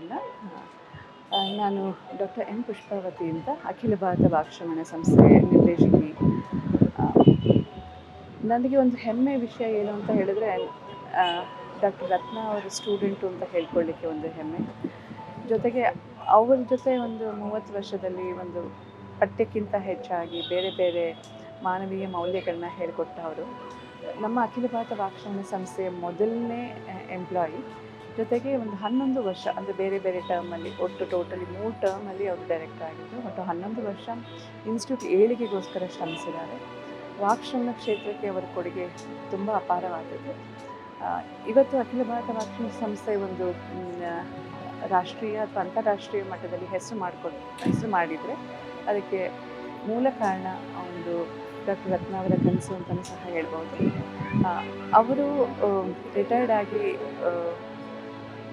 ಇಲ್ಲ ನಾನು doctor M Pushpavathi ಅಂತ ಅಖಿಲ ಭಾರತ ವಾಕ್ಷಮಣ ಸಂಸ್ಥೆ ನಿರ್ದೇಶಕಿ. ನನಗೆ ಒಂದು ಹೆಮ್ಮೆ ವಿಷಯ ಏನು ಅಂತ ಹೇಳಿದ್ರೆ ಡಾಕ್ಟರ್ ರತ್ನ ಅವರ ಸ್ಟೂಡೆಂಟು ಅಂತ ಹೇಳ್ಕೊಳ್ಳಿಕ್ಕೆ ಒಂದು ಹೆಮ್ಮೆ. ಜೊತೆಗೆ ಅವರ ಜೊತೆ ಒಂದು ಮೂವತ್ತು ವರ್ಷದಲ್ಲಿ ಒಂದು ಪಠ್ಯಕ್ಕಿಂತ ಹೆಚ್ಚಾಗಿ ಬೇರೆ ಬೇರೆ ಮಾನವೀಯ ಮೌಲ್ಯಗಳನ್ನ ಹೇಳ್ಕೊಟ್ಟವರು. ನಮ್ಮ ಅಖಿಲ ಭಾರತ ವಾಕ್ಷಣ ಸಂಸ್ಥೆಯ ಮೊದಲನೇ ಎಂಪ್ಲಾಯಿ. ಜೊತೆಗೆ ಒಂದು ಹನ್ನೊಂದು ವರ್ಷ, ಅಂದರೆ ಬೇರೆ ಬೇರೆ ಟರ್ಮಲ್ಲಿ ಒಟ್ಟು ಟೋಟಲಿ ಮೂರು ಟರ್ಮಲ್ಲಿ ಅವರು ಡೈರೆಕ್ಟ್ ಆಗಿದ್ದರು ಒಟ್ಟು ಹನ್ನೊಂದು ವರ್ಷ ಇನ್ಸ್ಟಿಟ್ಯೂಟ್ ಏಳಿಗೆಗೋಸ್ಕರ ಶ್ರಮಿಸಿದ್ದಾರೆ. ವಾಕ್ಷಣ ಕ್ಷೇತ್ರಕ್ಕೆ ಅವರ ಕೊಡುಗೆ ತುಂಬ ಅಪಾರವಾದದ್ದು. ಇವತ್ತು ಅಖಿಲ ಭಾರತ ವಾಕ್ಷಣ ಸಂಸ್ಥೆ ಒಂದು ರಾಷ್ಟ್ರೀಯ ಅಥವಾ ಅಂತಾರಾಷ್ಟ್ರೀಯ ಮಟ್ಟದಲ್ಲಿ ಹೆಸರು ಮಾಡಿಕೊಡ್, ಹೆಸರು ಮಾಡಿದರೆ ಅದಕ್ಕೆ ಮೂಲ ಕಾರಣ ಒಂದು ಡಾಕ್ಟರ್ ರತ್ನ ಅವರ ಕನಸು ಅಂತಲೂ ಸಹ ಹೇಳ್ಬೋದು. ಅವರು ರಿಟೈರ್ಡ್ ಆಗಿ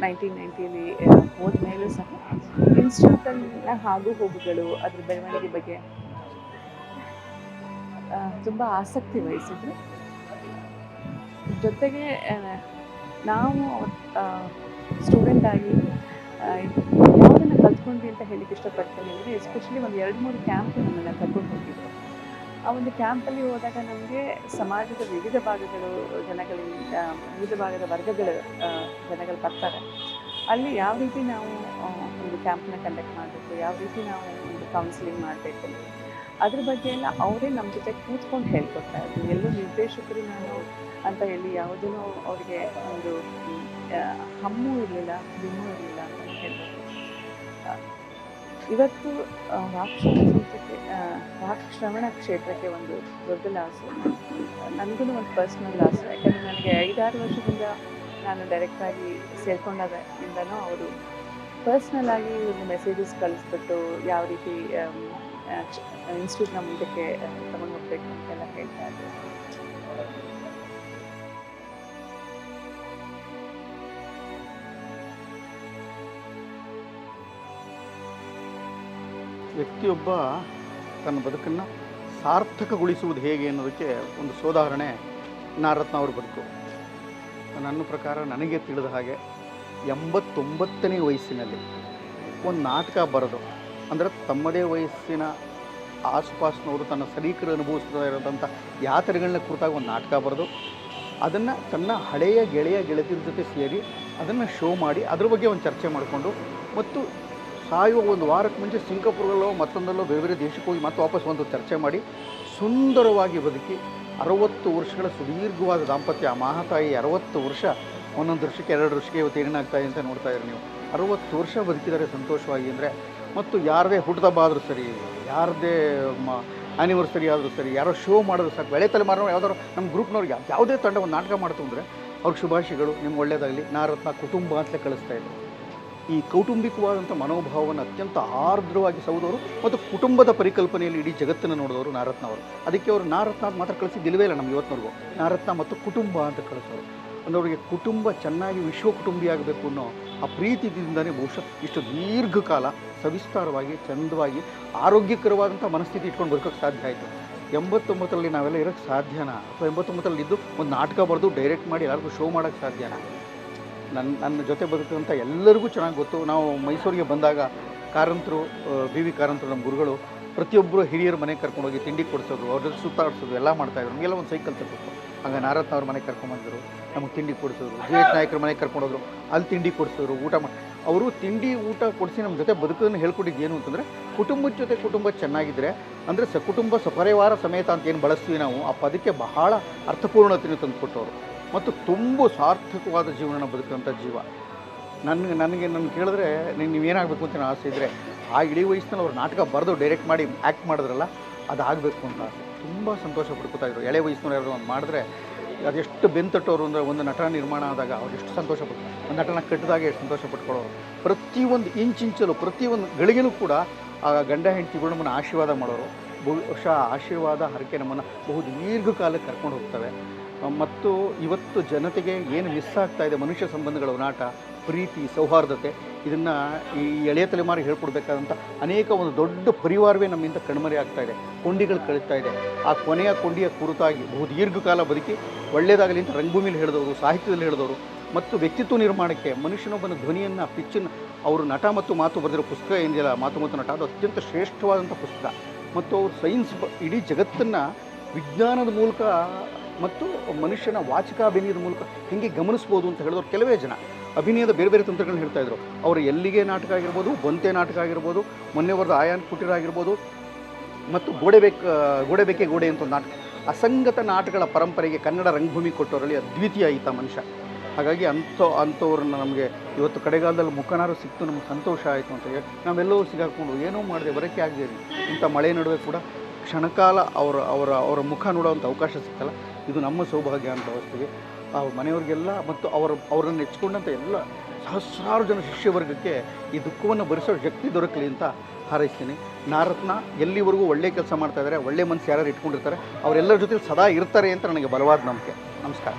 ನೈನ್ಟೀನ್ ನೈಂಟಿಯಲ್ಲಿ ಹೋದ ಮೇಲೂ ಸಹ ಇನ್ಸ್ಟಿಟ್ಯೂಟಲ್ಲಿನ ಹಾಗೂ ಹೋಗುಗಳು ಅದ್ರ ಬೆಳವಣಿಗೆ ಬಗ್ಗೆ ತುಂಬ ಆಸಕ್ತಿ ವಹಿಸಿದ್ರು. ಜೊತೆಗೆ ನಾವು ಸ್ಟೂಡೆಂಟ್ ಆಗಿ ಯಾವುದನ್ನು ಕಲ್ತ್ಕೊಂಡ್ವಿ ಅಂತ ಹೇಳಿಕ್ಕೆ ಇಷ್ಟಪಡ್ತೀನಿ ಅಂದರೆ, ಎಸ್ಪೆಷಲಿ ಒಂದು ಎರಡು ಮೂರು ಕ್ಯಾಂಪ್ ನಮ್ಮನ್ನು ಕರ್ಕೊಂಡು ಹೋಗಿದ್ರು. ಆ ಒಂದು ಕ್ಯಾಂಪಲ್ಲಿ ಹೋದಾಗ ನಮಗೆ ಸಮಾಜದ ವಿವಿಧ ಭಾಗಗಳು ಜನಗಳಿಂದ, ವಿವಿಧ ಭಾಗದ ವರ್ಗಗಳ ಜನಗಳು ಬರ್ತಾರೆ. ಅಲ್ಲಿ ಯಾವ ರೀತಿ ನಾವು ಒಂದು ಕ್ಯಾಂಪ್ನ ಕಂಡಕ್ಟ್ ಮಾಡಬೇಕು, ಯಾವ ರೀತಿ ನಾವು ಒಂದು ಕೌನ್ಸಿಲಿಂಗ್ ಮಾಡಬೇಕು, ಅದ್ರ ಬಗ್ಗೆ ಎಲ್ಲ ಅವರೇ ನಮ್ಮ ಜೊತೆ ಕೂತ್ಕೊಂಡು ಹೇಳ್ಕೊಡ್ತಾ ಇದ್ರು. ಎಲ್ಲೂ ನಿರ್ದೇಶಕರು ನಾನು ಅಂತ ಹೇಳಿ ಯಾವುದೂ ಅವರಿಗೆ ಒಂದು ಹಮ್ಮು ಇರಲಿಲ್ಲ, ಬಿಮ್ಮು ಇರಲಿಲ್ಲ ಅಂತ ಹೇಳ್ಬೋದು ಇವತ್ತು ಆ, ವಾಕ್ಶ್ರವಣ ಕ್ಷೇತ್ರಕ್ಕೆ ಒಂದು ದೊಡ್ಡ ಲಾಸು. ನನಗೂ ಒಂದು ಪರ್ಸ್ನಲ್ ಲಾಸು. ಯಾಕಂದರೆ ನನಗೆ ಐದಾರು ವರ್ಷದಿಂದ ನಾನು ಡೈರೆಕ್ಟಾಗಿ ಸೇರ್ಕೊಂಡಾಗಿಂದನೂ ಅವರು ಪರ್ಸ್ನಲ್ ಆಗಿ ಒಂದು ಮೆಸೇಜಸ್ ಕಳಿಸ್ಬಿಟ್ಟು ಯಾವ ರೀತಿ ಇನ್ಸ್ಟಿಟ್ಯೂಟ್ನ ಮುಂದಕ್ಕೆ ತಗೊಂಡು ಹೋಗ್ಬೇಕು ಅಂತೆಲ್ಲ ಹೇಳ್ತಾ ಇದ್ರು. ವ್ಯಕ್ತಿಯೊಬ್ಬ ತನ್ನ ಬದುಕನ್ನು ಸಾರ್ಥಕಗೊಳಿಸುವುದು ಹೇಗೆ ಅನ್ನೋದಕ್ಕೆ ಒಂದು ಸೋದಾಹರಣೆ ನಾರತ್ನ ಅವ್ರ ಬದುಕು ನನ್ನ ಪ್ರಕಾರ ನನಗೆ ತಿಳಿದ ಹಾಗೆ ಎಂಬತ್ತೊಂಬತ್ತನೇ ವಯಸ್ಸಿನಲ್ಲಿ ಒಂದು ನಾಟಕ ಬರೆದು, ಅಂದರೆ ತಮ್ಮದೇ ವಯಸ್ಸಿನ ಆಸುಪಾಸಿನವರು ತನ್ನ ಸರೀಕರು ಅನುಭವಿಸ್ತಾ ಇರೋದಂಥ ಯಾತ್ರೆಗಳನ್ನ ಕುರಿತಾಗ ಒಂದು ನಾಟಕ ಬರೆದು, ಅದನ್ನು ತನ್ನ ಹಳೆಯ ಗೆಳೆಯ ಗೆಳತಿಯರ ಜೊತೆ ಸೇರಿ ಅದನ್ನು ಶೋ ಮಾಡಿ, ಅದ್ರ ಬಗ್ಗೆ ಒಂದು ಚರ್ಚೆ ಮಾಡಿಕೊಂಡು, ಮತ್ತು ಸಾಯುವ ಒಂದು ವಾರಕ್ಕೆ ಮುಂಚೆ ಸಿಂಗಾಪುರಲ್ಲೋ ಮತ್ತೊಂದಲ್ಲೋ ಬೇರೆ ಬೇರೆ ದೇಶಕ್ಕೆ ಹೋಗಿ ಮತ್ತೆ ವಾಪಸ್ ಒಂದು ಚರ್ಚೆ ಮಾಡಿ ಸುಂದರವಾಗಿ ಬದುಕಿ ಅರವತ್ತು ವರ್ಷಗಳ ಸುದೀರ್ಘವಾದ ದಾಂಪತ್ಯ, ಆ ಮಹಾತಾಯಿ ಅರವತ್ತು ವರ್ಷ, ಒಂದೊಂದು ವರ್ಷಕ್ಕೆ ಎರಡು ವರ್ಷಕ್ಕೆ ಇವತ್ತು ಏನೇನಾಗ್ತಾ ಇದೆ ಅಂತ ನೋಡ್ತಾ ಇದ್ದೀರಿ ನೀವು. ಅರವತ್ತು ವರ್ಷ ಬದುಕಿದ್ದಾರೆ ಸಂತೋಷವಾಗಿ ಅಂದರೆ ಮತ್ತು ಯಾರದೇ ಹುಟ್ಟದಬ್ಬ ಆದರೂ ಸರಿ, ಯಾರದೇ ಮ ಆ್ಯನಿವರ್ಸರಿ ಆದರೂ ಸರಿ, ಯಾರೋ ಶೋ ಮಾಡಿದ್ರು ಸಾಕು, ಬೆಳೆ ತಲೆಮಾರು ಯಾವ್ದಾದ್ರು ನಮ್ಮ ಗ್ರೂಪ್ನವ್ರಿಗೆ ಯಾವುದೇ ತಂಡ ಒಂದು ನಾಟಕ ಮಾಡ್ತು ಅಂದರೆ ಅವ್ರ ಶುಭಾಶಯಗಳು, ನಿಮ್ಗೆ ಒಳ್ಳೆಯದಾಗಲಿ ನಾರತ್ನ ಕುಟುಂಬ ಅಂತಲೇ ಕಳಿಸ್ತಾ ಇದ್ರು. ಈ ಕೌಟುಂಬಿಕವಾದಂಥ ಮನೋಭಾವವನ್ನು ಅತ್ಯಂತ ಆರ್ದ್ರವಾಗಿ ಸೌದವರು ಮತ್ತು ಕುಟುಂಬದ ಪರಿಕಲ್ಪನೆಯಲ್ಲಿ ಇಡೀ ಜಗತ್ತನ್ನು ನೋಡಿದವರು ನಾರತ್ನವರು. ಅದಕ್ಕೆ ಅವರು ನಾರತ್ನ ಮಾತ್ರ ಕಳಿಸಿದ್ದಿಲ್ವೇ ಇಲ್ಲ ನಮ್ಗೆ ಇವತ್ತಿನವರೆಗೂ. ನಾರತ್ನ ಮತ್ತು ಕುಟುಂಬ ಅಂತ ಕಳಿಸೋರು. ಅಂದರೆ ಅವರಿಗೆ ಕುಟುಂಬ ಚೆನ್ನಾಗಿ ವಿಶ್ವ ಕುಟುಂಬಿಯಾಗಬೇಕು ಅನ್ನೋ ಆ ಪ್ರೀತಿದಿಂದಲೇ ಬಹುಶಃ ಇಷ್ಟು ದೀರ್ಘಕಾಲ ಸವಿಸ್ತಾರವಾಗಿ, ಚಂದವಾಗಿ, ಆರೋಗ್ಯಕರವಾದಂಥ ಮನಸ್ಥಿತಿ ಇಟ್ಕೊಂಡು ಬರ್ಕೋಕೆ ಸಾಧ್ಯ ಆಯಿತು. ಎಂಬತ್ತೊಂಬತ್ತರಲ್ಲಿ ನಾವೆಲ್ಲ ಇರೋಕ್ಕೆ ಸಾಧ್ಯನಾ? ಅಥವಾ ಎಂಬತ್ತೊಂಬತ್ತರಲ್ಲಿ ಇದ್ದು ಒಂದು ನಾಟಕ ಬರೆದು ಡೈರೆಕ್ಟ್ ಮಾಡಿ ಎಲ್ಲರಿಗೂ ಶೋ ಮಾಡೋಕ್ಕೆ ಸಾಧ್ಯನಾ? ನನ್ನ ನನ್ನ ಜೊತೆ ಬದುಕುವಂಥ ಎಲ್ಲರಿಗೂ ಚೆನ್ನಾಗಿ ಗೊತ್ತು. ನಾವು ಮೈಸೂರಿಗೆ ಬಂದಾಗ ಕಾರಂತರು ಬಿ ವಿ ಕಾರಂತರು ನಮ್ಮ ಗುರುಗಳು ಪ್ರತಿಯೊಬ್ಬರು ಹಿರಿಯರ ಮನೆಗೆ ಕರ್ಕೊಂಡೋಗಿ ತಿಂಡಿ ಕೊಡಿಸೋದು, ಅವ್ರ ಜೊತೆ ಸುತ್ತಾಡಿಸೋದು ಎಲ್ಲ ಮಾಡ್ತಾಯಿದ್ರು ನಮಗೆಲ್ಲ ಒಂದು ಸೈಕಲ್ ತರಬೇಕು ಹಂಗೆ ನಾರತ್ನ ಅವ್ರ ಮನೆಗೆ ಕರ್ಕೊಂಬಂದರು ನಮಗೆ ತಿಂಡಿ ಕೊಡಿಸೋರು ಜಿ ಎಚ್ ನಾಯಕರ ಮನೆಗೆ ಕರ್ಕೊಂಡೋದ್ರು ಅಲ್ಲಿ ತಿಂಡಿ ಕೊಡಿಸೋರು, ಊಟ ಮಾಡಿ ಅವರು ತಿಂಡಿ, ಊಟ ಕೊಡಿಸಿ ನಮ್ಮ ಜೊತೆ ಬದುಕೋದನ್ನು ಹೇಳ್ಕೊಟ್ಟಿದ್ದು ಏನು ಅಂತಂದರೆ, ಕುಟುಂಬದ ಜೊತೆ ಕುಟುಂಬ ಚೆನ್ನಾಗಿದ್ದರೆ ಅಂದರೆ ಸ, ಕುಟುಂಬ ಸಪರಿವಾರ ಸಮೇತ ಅಂತ ಏನು ಬಳಸ್ತೀವಿ ನಾವು, ಆ ಪದಕ್ಕೆ ಬಹಳ ಅರ್ಥಪೂರ್ಣತೆಯನ್ನು ತಂದುಕೊಟ್ಟವರು. ಮತ್ತು ತುಂಬ ಸಾರ್ಥಕವಾದ ಜೀವನ ಬದುಕುವಂಥ ಜೀವ. ನನಗೆ ನನಗೆ ನನ್ನ ಕೇಳಿದ್ರೆ ನೀನು ನೀವೇನಾಗಬೇಕು ಅಂತ ಆಸೆ ಇದ್ದರೆ ಆ ಇಡೀ ವಯಸ್ಸಿನಲ್ಲಿ ಅವ್ರು ನಾಟಕ ಬರೆದು ಡೈರೆಕ್ಟ್ ಮಾಡಿ ಆ್ಯಕ್ಟ್ ಮಾಡಿದ್ರಲ್ಲ, ಅದು ಆಗಬೇಕು ಅಂತ ಆಸೆ. ತುಂಬ ಸಂತೋಷ ಪಡ್ಕೊತಾ ಎಳೆ ವಯಸ್ಸಿನವ್ರು ಯಾರು ಒಂದು ಮಾಡಿದ್ರೆ ಅದೆಷ್ಟು ಬೆಂತಟ್ಟೋರು ಅಂದರೆ ಒಂದು ನಟನ ನಿರ್ಮಾಣ ಆದಾಗ ಅವ್ರು ಎಷ್ಟು ಸಂತೋಷ ಪಟ್ಟು ಒಂದು ನಟನ ಕಟ್ಟಿದಾಗ ಎಷ್ಟು ಸಂತೋಷ ಪಡ್ಕೊಳ್ಳೋರು ಪ್ರತಿಯೊಂದು ಇಂಚಿಂಚಲು ಪ್ರತಿಯೊಂದು ಗಳಿಗೆನೂ ಕೂಡ ಆ ಗಂಡ ಹೆಂಡತಿಗಳು ನಮ್ಮನ್ನು ಆಶೀರ್ವಾದ ಮಾಡೋರು. ಬಹುಶಃ ಆಶೀರ್ವಾದ, ಹರಕೆ ನಮ್ಮನ್ನು ಬಹು ದೀರ್ಘಕಾಲಕ್ಕೆ ಕರ್ಕೊಂಡು ಹೋಗ್ತವೆ. ಮತ್ತು ಇವತ್ತು ಜನತೆಗೆ ಏನು ಮಿಸ್ ಆಗ್ತಾ ಇದೆ ಮನುಷ್ಯ ಸಂಬಂಧಗಳ ಒನಾಟ ಪ್ರೀತಿ, ಸೌಹಾರ್ದತೆ, ಇದನ್ನು ಈ ಎಳೆಯ ತಲೆಮಾರಿಗೆ ಹೇಳ್ಕೊಡ್ಬೇಕಾದಂಥ ಅನೇಕ ಒಂದು ದೊಡ್ಡ ಪರಿವಾರವೇ ನಮ್ಮಿಂದ ಕಣ್ಮರೆ ಆಗ್ತಾ ಇದೆ, ಕೊಂಡಿಗಳು ಕಳೀತಾ ಇದೆ. ಆ ಕೊನೆಯ ಕೊಂಡಿಯ ಕುರಿತಾಗಿ ಬಹು ದೀರ್ಘಕಾಲ ಬದುಕಿ, ಒಳ್ಳೆಯದಾಗಲಿ ಅಂತ ರಂಗಭೂಮಿಲಿ ಹೇಳಿದವರು, ಸಾಹಿತ್ಯದಲ್ಲಿ ಹೇಳಿದವರು, ಮತ್ತು ವ್ಯಕ್ತಿತ್ವ ನಿರ್ಮಾಣಕ್ಕೆ ಮನುಷ್ಯನೊಬ್ಬನ ಧ್ವನಿಯನ್ನು, ಪಿಚ್ಚನ್ನು, ಅವರು ನಟ ಮತ್ತು ಮಾತು ಬರೆದಿರೋ ಪುಸ್ತಕ ಏನಿದೆಯಲ್ಲ ಮಾತು ಮತ್ತು ನಟ, ಅದು ಅತ್ಯಂತ ಶ್ರೇಷ್ಠವಾದಂಥ ಪುಸ್ತಕ. ಮತ್ತು ಅವರು ಸೈನ್ಸ್ ಇಡೀ ಜಗತ್ತನ್ನು ವಿಜ್ಞಾನದ ಮೂಲಕ ಮತ್ತು ಮನುಷ್ಯನ ವಾಚಿಕಾಭಿನಯದ ಮೂಲಕ ಹೇಗೆ ಗಮನಿಸ್ಬೋದು ಅಂತ ಹೇಳಿದ್ರು ಕೆಲವೇ ಜನ. ಅಭಿನಯದ ಬೇರೆ ಬೇರೆ ತಂತ್ರಗಳನ್ನ ಹೇಳ್ತಾ ಇದ್ರು. ಅವರು ಎಲ್ಲಿಗೆ ನಾಟಕ ಆಗಿರ್ಬೋದು, ಬೊಂತೆ ನಾಟಕ ಆಗಿರ್ಬೋದು, ಮೊನ್ನೆ ಆಯಾನ್ ಕುಟೀರ ಆಗಿರ್ಬೋದು, ಮತ್ತು ಗೋಡೆ ಬೇಕ ಗೋಡೆ ಬೇಕೆ ಗೋಡೆ ಅಂತ ಒಂದು ನಾಟಕ. ಅಸಂಗತ ನಾಟಕಗಳ ಪರಂಪರೆಗೆ ಕನ್ನಡ ರಂಗಭೂಮಿ ಕೊಟ್ಟವರಲ್ಲಿ ಅದ್ವಿತೀಯ ಈತ ಮನುಷ್ಯ. ಹಾಗಾಗಿ ಅಂಥ, ಅಂಥವ್ರನ್ನ ನಮಗೆ ಇವತ್ತು ಕಡೆಗಾಲದಲ್ಲಿ ಮುಖನಾರು ಸಿಕ್ತು, ನಮ್ಗೆ ಸಂತೋಷ ಆಯಿತು ಅಂತ ಹೇಳಿ ನಾವೆಲ್ಲವೂ ಸಿಗಾಕೊಂಡು ಏನೂ ಮಾಡಿದೆ ಬರೋಕ್ಕೆ ಆಗದೆ ಇಂಥ ಮಳೆ ನಡುವೆ ಕೂಡ ಕ್ಷಣಕಾಲ ಅವರ ಅವರ ಅವರ ಮುಖ ನೋಡೋವಂಥ ಅವಕಾಶ ಸಿಕ್ಕಲ್ಲ ಇದು ನಮ್ಮ ಸೌಭಾಗ್ಯ ಅಂತ ಭಾವಿಸ್ತೀವಿ ಆ ಮನೆಯವ್ರಿಗೆಲ್ಲ ಮತ್ತು ಅವರ ಅವರನ್ನು ನೆಚ್ಚಿಕೊಂಡಂಥ ಎಲ್ಲ ಸಹಸ್ರಾರು ಜನ ಶಿಷ್ಯವರ್ಗಕ್ಕೆ ಈ ದುಃಖವನ್ನು ಭರಿಸೋ ಶಕ್ತಿ ದೊರಕಲಿ ಅಂತ ಹಾರೈಸ್ತೀನಿ. ನಾರತ್ನ ಎಲ್ಲಿವರೆಗೂ ಒಳ್ಳೆ ಕೆಲಸ ಮಾಡ್ತಾ ಇದ್ದಾರೆ, ಒಳ್ಳೆ ಮನಸ್ಸು ಯಾರು ಇಟ್ಕೊಂಡಿರ್ತಾರೆ, ಅವರೆಲ್ಲರ ಜೊತೆ ಸದಾ ಇರ್ತಾರೆ ಅಂತ ನನಗೆ ಬಲವಾದ ನಂಬಿಕೆ. ನಮಸ್ಕಾರ.